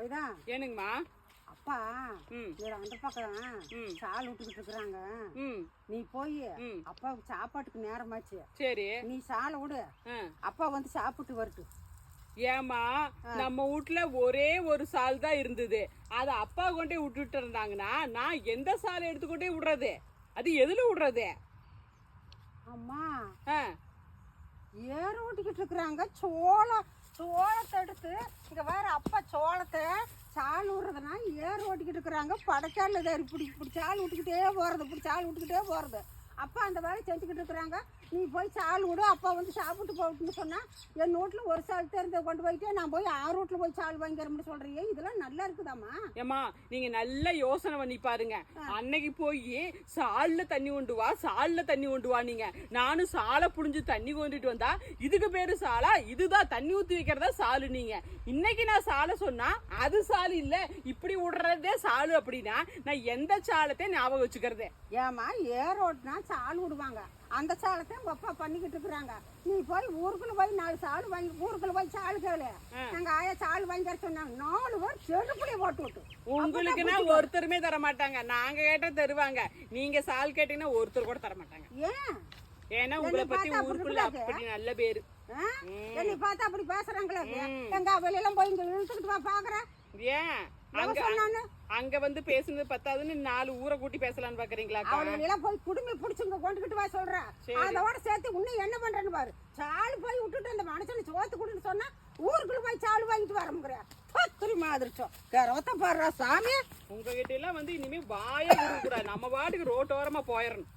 கவிதா ஏனுங்கம்மா அப்பா இவர் அந்த பக்கம். சால் விட்டுக்கிட்டு இருக்கிறாங்க. நீ போய் அப்பாவுக்கு சாப்பாட்டுக்கு நேரமாச்சு. சரி. நீ சாலை விடு அப்பா வந்து சாப்பிட்டு வரட்டு. ஏமா நம்ம வீட்ல ஒரே ஒரு சால் தான் இருந்தது. அதை அப்பா கொண்டே விட்டுட்டு இருந்தாங்கன்னா நான் எந்த சாலை எடுத்துக்கொண்டே விடுறது? அது எதுல விடுறது? அம்மா. ஏறு ஓட்டிக்கிட்டு இருக்கிறாங்க சோளம். சோளத்தை எடுத்து இங்கே வேற அப்பா சோளத்தை சால் விடுறதுனா ஏர் ஓட்டிக்கிட்டு இருக்கிறாங்க. படைக்கால தான் இப்படி இப்படி சால் விட்டுக்கிட்டே போகிறது இப்படி சால் விட்டுக்கிட்டே போகிறது அப்பா அந்த வேலையை செஞ்சுக்கிட்டு இருக்கிறாங்க. நீ போய் சால் விடு அப்பா வந்து சாப்பிட்டு போட்டுன்னு சொன்னா என் வீட்டில் ஒரு சால் தெரிஞ்ச கொண்டு போயிட்டு நான் போய் ஆறு வீட்டில் போய் சால் வாங்கிக்கிறோம்னு சொல்றியே இதெல்லாம் நல்லா இருக்குதாம்மா? ஏம்மா நீங்க நல்ல யோசனை பண்ணி பாருங்க. அன்னைக்கு போய் சால்ல தண்ணி கொண்டு வா சால்ல தண்ணி கொண்டு வா நீங்க? நானும் சாலை புடிஞ்சு தண்ணி கொண்டுட்டு வந்தா இதுக்கு பேரு சாலா இதுதான் தண்ணி ஊத்தி வைக்கிறதா சாலு நீங்க. இன்னைக்கு நான் சாலை சொன்னா அது சாலு இல்ல இப்படி விடுறதே சாலு அப்படின்னா நான் எந்த சாலத்தை ஞாபகம் வச்சுக்கிறதே. ஏம்மா ஏர் ஓட்டினா சால் விடுவாங்க. அந்த சாலத்தை அப்பா பண்ணிக்கிட்டு இருக்கிறாங்க. நீ போய் ஊருக்குள்ள போய் நாலு சால் வாங்கி ஊருக்குள்ள போய் சால் கேளு. நாங்க ஆயா சால் வாங்கி சொன்னாங்க. நாலு பேர் செருப்புலயே போட்டு விட்டு. உங்களுக்குன்னா ஒருத்தருமே தர மாட்டாங்க நாங்க கேட்டா தருவாங்க. நீங்க சால் கேட்டீங்கன்னா ஒருத்தர் கூட தர மாட்டாங்க ஏன்? ஏன்னா உங்களை பத்தி ஊருக்குள்ள. அப்படி நல்ல பேரு? என்னை பார்த்தா அப்படி பேசுறாங்களே. எங்க வெளியெல்லாம் போய் இங்க இழுத்துக்கிட்டு பாக்குறேன். ஏன்? அங்க அங்க வந்து பேசுனது பத்தாதுன்னு நாலு ஊரை கூட்டி பேசலாம்னு பாக்குறீங்களா அவளெல்லாம் போய் குடுமி பிடிச்சுங்க கொண்டுகிட்டு வா சொல்றேன் அதோட சேர்த்து இன்னும் என்ன பண்றேன்னு பாரு. சால் போய் விட்டுட்டு அந்த மனுஷனை சோத்து கொடுன்னு சொன்னா ஊருக்குள்ள போய் சால் வாங்கிட்டு வரமுங்கிற பத்திரி மாதிரிச்சோம் கரவத்த பாடுறா சாமி. உங்ககிட்ட எல்லாம் வந்து இனிமே வாய கூடாது நம்ம பாட்டுக்கு ரோட்டோரமா போயிடணும்.